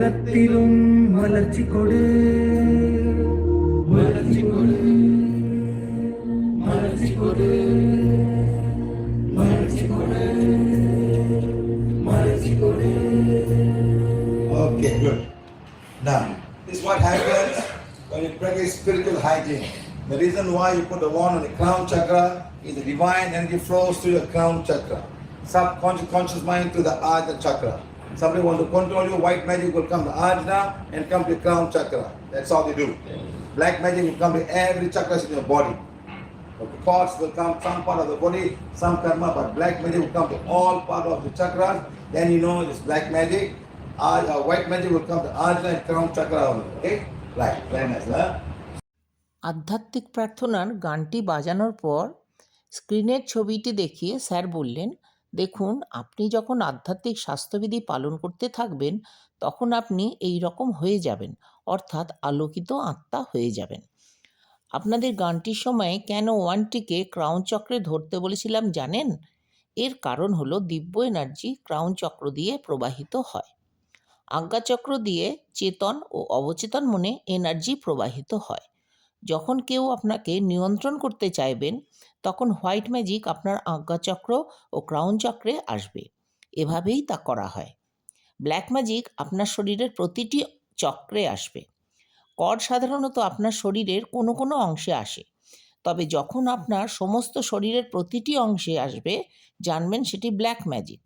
உலகத்திலும் வளர்ச்சி கொடு வளர்ச்சி கொடு வளர்ச்சி கொடு வளர்ச்சி கொடு வளர்ச்சி கொடு Okay, good. Now, this is what happens when you practice spiritual hygiene. The reason why you put the wand on the crown chakra is the divine energy flows through your crown chakra. Subconscious conscious mind to the Ajna chakra. Somebody want to control you, white magic will come to Ajna and come to crown chakra. That's all they do. Black magic will come to every chakra in your body. Okay, thoughts will come some part of the body, some karma, but black magic will come to all part of the chakras. Then you know it's black magic. Aj, uh, white magic will come to Ajna and crown chakra only. Okay? Right, very nice. Huh? আধ্যাত্মিক প্রার্থনার গানটি বাজানোর পর স্ক্রিনের ছবিটি দেখিয়ে sir বললেন দেখুন, আপনি যখন আধ্যাত্মিক স্বাস্থ্যবিধি পালন করতে থাকবেন, তখন আপনি এই রকম হয়ে যাবেন, অর্থাৎ আলোকিত আত্মা হয়ে যাবেন। আপনাদের গানটির সময় কেন ওয়ানটিকে ক্রাউন চক্রে ধরতে বলেছিলাম জানেন? এর কারণ হলো দিব্য এনার্জি ক্রাউন চক্র দিয়ে প্রবাহিত হয়। আজ্ঞাচক্র দিয়ে চেতন ও অবচেতন মনে এনার্জি প্রবাহিত হয়। যখন কেউ আপনাকে নিয়ন্ত্রণ করতে চাইবেন, তখন হোয়াইট ম্যাজিক আপনার আজ্ঞাচক্র ও ক্রাউন চক্রে আসবে। এভাবেই তা করা হয়। ব্ল্যাক ম্যাজিক আপনার শরীরের প্রতিটি চক্রে আসবে। কর সাধারণত আপনার শরীরের কোনো কোনো অংশে আসে। তবে যখন আপনার সমস্ত শরীরের প্রতিটি অংশে আসবে, জানবেন সেটি ব্ল্যাক ম্যাজিক।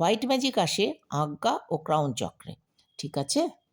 হোয়াইট ম্যাজিক আসে আজ্ঞা ও ক্রাউন চক্রে। ঠিক আছে?